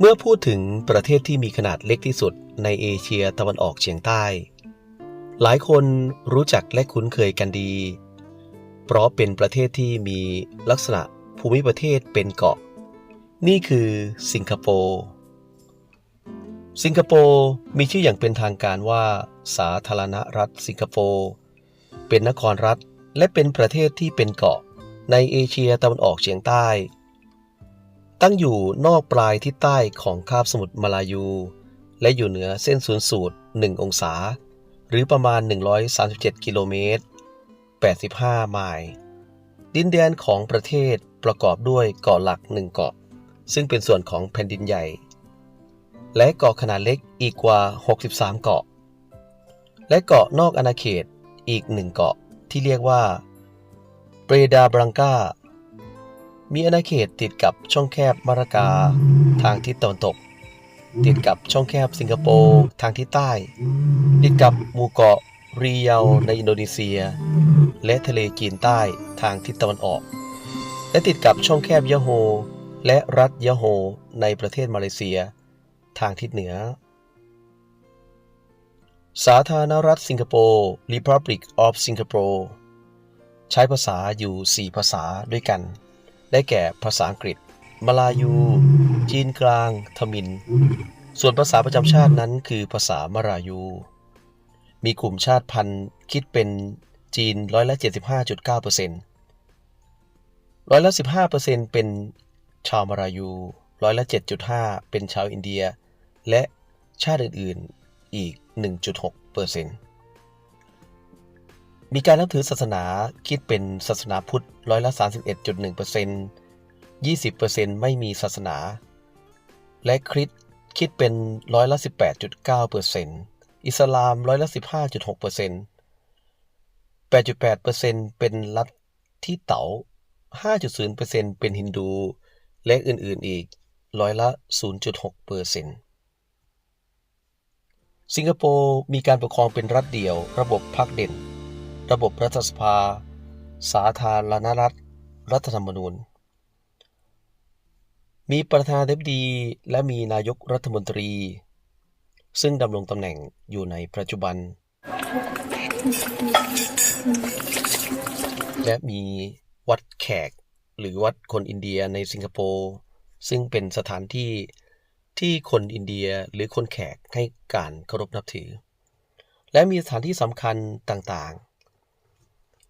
เมื่อพูดถึงประเทศที่มีขนาดเล็กที่สุดในเอเชียตะวันออกเฉียงใต้ หลายคนรู้จักและคุ้นเคยกันดี เพราะเป็นประเทศที่มีลักษณะภูมิประเทศเป็นเกาะ นี่คือสิงคโปร์ สิงคโปร์มีชื่ออย่างเป็นทางการว่า สาธารณรัฐสิงคโปร์ เป็นนครรัฐและเป็นประเทศที่เป็นเกาะในเอเชียตะวันออกเฉียงใต้ ตั้งอยู่นอกปลายทิศใต้ของคาบสมุทรมาลายู และอยู่เหนือเส้นศูนย์สูตร 1 องศา หรือประมาณ 137 กิโลเมตร 85 ไมล์ ดินแดนของประเทศประกอบด้วยเกาะหลักหนึ่งเกาะ ซึ่งเป็นส่วนของแผ่นดินใหญ่ และเกาะขนาดเล็กอีกกว่า 63 เกาะ และเกาะนอกอาณาเขตอีกหนึ่งเกาะที่เรียกว่าเปรดาบรังกา มีอาณาเขตติดกับช่องแคบมารากาทางทิศตะวันตก ติดกับช่องแคบสิงคโปร์ทางทิศใต้ ติดกับหมู่เกาะรีเยาในอินโดนีเซีย และทะเลจีนใต้ทางทิศตะวันออก และติดกับช่องแคบยะโฮ และรัฐยะโฮในประเทศมาเลเซีย ทางทิศเหนือ สาธารณรัฐสิงคโปร์ Republic of Singapore ใช้ภาษาอยู่ 4 ภาษาด้วยกัน ได้แก่ภาษาอังกฤษมาลายู จีนกลาง ทมิน ส่วนภาษาประจำชาตินั้นคือภาษามลายู มีกลุ่มชาติพันธุ์คิดเป็นจีนร้อยละ75.9%ร้อยละ15%เป็นชาวมาลายู ร้อยละ7.5 เป็นชาวอินเดีย และชาติอื่น ๆ อีก 1.6% มีการนับถือศาสนาคิดเป็นศาสนาพุทธร้อยละ 31.1% 20%ไม่มีศาสนา และคริสต์คิดเป็นร้อยละ 18.9%อิสลามร้อยละ 15.6% 8.8%เป็นลัฐทธิเต๋า5.0%เป็นฮินดู และอื่นๆอีกร้อยละ 0.6%สิงคโปร์มีการปกครองเป็นรัฐเดี่ยวระบบพรรคเด่น ระบบรัฐสภา สาธารณรัฐ รัฐธรรมนูญ มีประธานาธิบดีและมีนายกรัฐมนตรี ซึ่งดำรงตำแหน่งอยู่ในปัจจุบัน และมีวัดแขกหรือวัดคนอินเดียในสิงคโปร์ซึ่งเป็นสถานที่ที่คนอินเดียหรือคนแขกให้การเคารพนับถือ และมีสถานที่สำคัญต่างๆ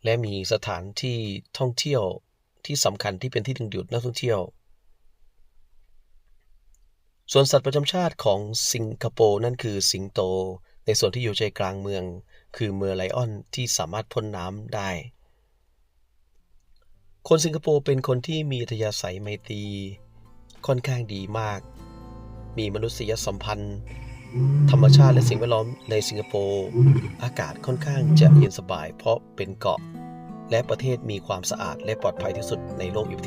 และมีสถานที่ท่องเที่ยวที่สำคัญที่เป็นที่ดึงดูดนักท่องเที่ยว ส่วนสัตว์ประจำชาติของสิงคโปร์นั่นคือสิงโต ในส่วนที่อยู่ใจกลางเมือง คือเมอร์ไลออนที่สามารถพ่นน้ำได้ คนสิงคโปร์เป็นคนที่มีอัธยาศัยไมตรีค่อนข้างดีมาก มีมนุษยสัมพันธ์ ธรรมชาติและสิ่งแวดล้อมในสิงคโปร์อากาศค่อนข้างจะเย็นสบายเพราะเป็นเกาะ และประเทศมีความสะอาดและปลอดภัยที่สุดในโลกอีกประเทศ